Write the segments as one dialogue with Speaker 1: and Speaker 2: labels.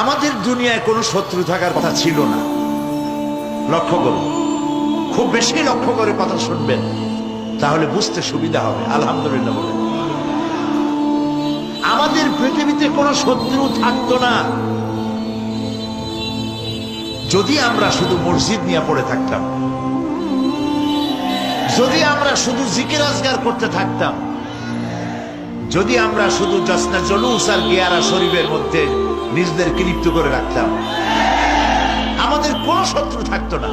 Speaker 1: আমাদের দুনিয়ায় কোনো শত্রু থাকার কথা ছিল না। লক্ষ্য করুন। খুব বেশি লক্ষ্য করে কথা শুনবেন, তাহলে বুঝতে সুবিধা হবে। আলহামদুলিল্লাহ বলেন আমাদের পৃথিবীতে কোনো শত্রু থাকতো না। যদি আমরা শুধু মসজিদ নিয়ে পড়ে থাকতাম, যদি আমরা শুধু জিকির আজগার করতে থাকতাম, যদি আমরা শুধু জসনা জলুস আর গিয়ারা শরীফের মধ্যে নিজেদেরকে লিপ্ত করে রাখতাম। আমাদের কোনো শত্রু থাকতো না।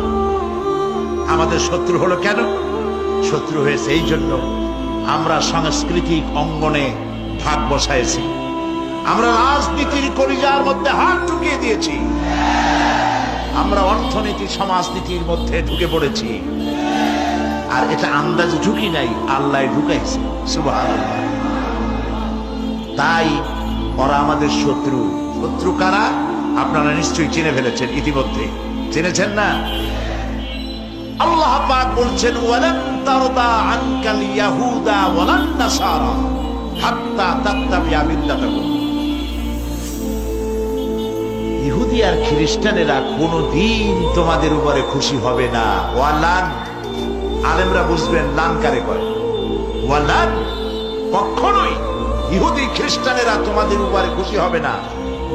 Speaker 1: আমাদের শত্রু হলো কেন? শত্রু হয়েছে এই জন্য আমরা সাংস্কৃতিক অঙ্গনে ভাগ বসাইছি। আমরা রাজনীতির কলিজার মধ্যে হাত ঢুকিয়ে দিয়েছি। আমরা অর্থনীতি, সমাজনীতির মধ্যে ঢুকে পড়েছি। আর এটা আন্দাজ ঢুকি নাই, আল্লাহ ঢুকাইছে। সুবহানাল্লাহ। তাই ওরা আমাদের শত্রু। শত্রু কারা? আপনারা নিশ্চয়ই চিনে ফেলেছেন ইতিমধ্যে। চিনেছেন না? আল্লাহ পাক বলছেন তারদা আনকাল ইয়াহুদা ওয়ালান নাসারা হাত্তা তাত্তাবিয়া ইহুদি আর খ্রিস্টানেরা কোনোদিন তোমাদের উপরে খুশি হবে না। ওয়ালান, আলেমরা বুঝবেন লান কারে কয়। ওয়ালান, কখনোই ইহুদি খ্রিস্টানেরা তোমাদের উপরে খুশি হবে না।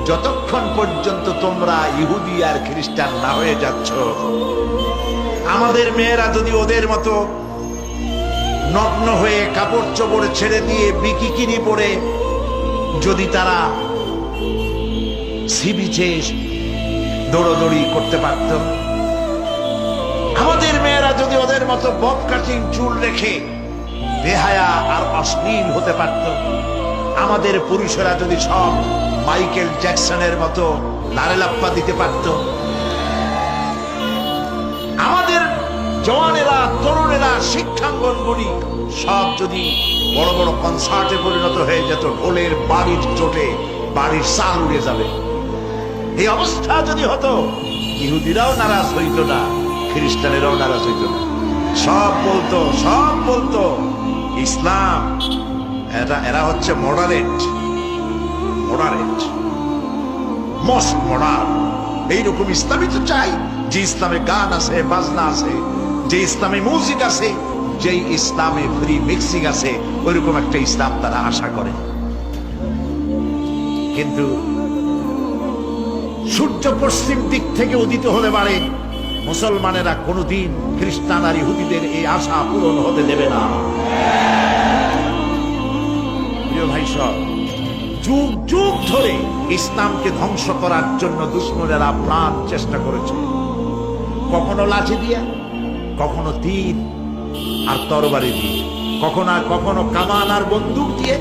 Speaker 1: যতক্ষণ পর্যন্ত তোমরা ইহুদি আর খ্রিস্টান না হয়ে যাচ্ছ, আমাদের মেয়েরা যদি ওদের মতো নগ্ন হয়ে কাপড় চোপড় ছেড়ে দিয়ে বিকিকিনি পরে যদি তারা সি বিচে দৌড়দৌড়ি করতে পারত। আমাদের মেয়েরা যদি ওদের মতো বব কাটিং চুল রেখে বেহায়া আর অশ্লীল হতে পারত আমাদের পুরুষেরা যদি সব মাইকেল জ্যাকসনের মতো লারেলাপ্পা দিতে পারত, আমাদের জওয়ানেরা, তরুণেরা, শিক্ষাঙ্গনগুলি সব যদি বড় বড় কনসার্টে পরিণত হয়ে যেত, ঢোলের বাড়ির চোটে বাড়ির চাল উড়ে যাবে। এই অবস্থা যদি হতো, ইহুদিরাও নারাজ হইত না, খ্রিস্টানেরাও নারাজ হইত না। সব বলতো সব বলতো, ইসলাম এরা এরা হচ্ছে মডারেট মডারেট মোস্ট মডার্ন এইরকম ইসলামই তো চাই, যে ইসলামে গান আছে, বাজনা আছে, যে ইসলামে মিউজিক আছে, যে ইসলামে ফ্রি মিক্সিং আছে, ওইরকম একটা ইসলাম তারা আশা করে। কিন্তু সূর্য পশ্চিম দিক থেকে উদিত হতে পারে, মুসলমানেরা কোনোদিন খ্রিস্টান আর ইহুদিদের এই আশা পূরণ হতে দেবে না। প্রিয় ভাই সব, যুগ যুগ ধরে ইসলামকে ধ্বংস করার জন্য দুশ্মনেরা প্রাণ চেষ্টা করেছে। কখনো লাঠি দিয়া, কখনো তীর আর তরবারি দিয়ে, কখনো কখনো কামান আর বন্দুক দিয়ে,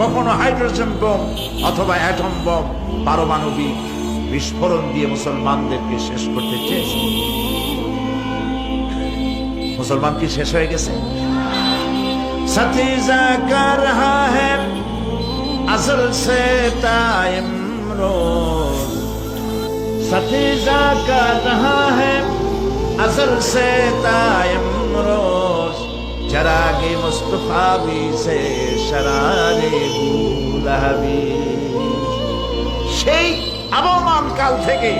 Speaker 1: কখনো হাইড্রোজেন বোম অথবা অ্যাটম বোম, পারমাণবিক বিস্ফোরণ দিয়ে মুসলমানদেরকে শেষ করতে চেয়েছে। মুসলমান কি শেষ হয়ে গেছে? সাথী যা কর হ্যাঁ असल से टाइम रोज सतीजा कर रहा है असल से टाइम रोज चरागे मुस्तफा भी से शरारे গুলাবি সেই আবহমান কাল থেকে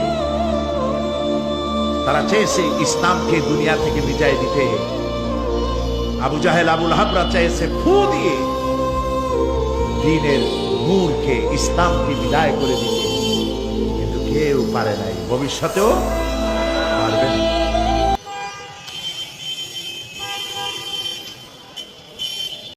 Speaker 1: তারা চেয়েছে ইসলামকে দুনিয়া থেকে বিদায় দিতে আবু জাহেল আবুল হাবরা চাইছে ফু দিয়ে দিনের নূরকে ইসলামকে বিদায় করে দিতে কিন্তু কেউ পারে নাই। ভবিষ্যতেও পারবেন না।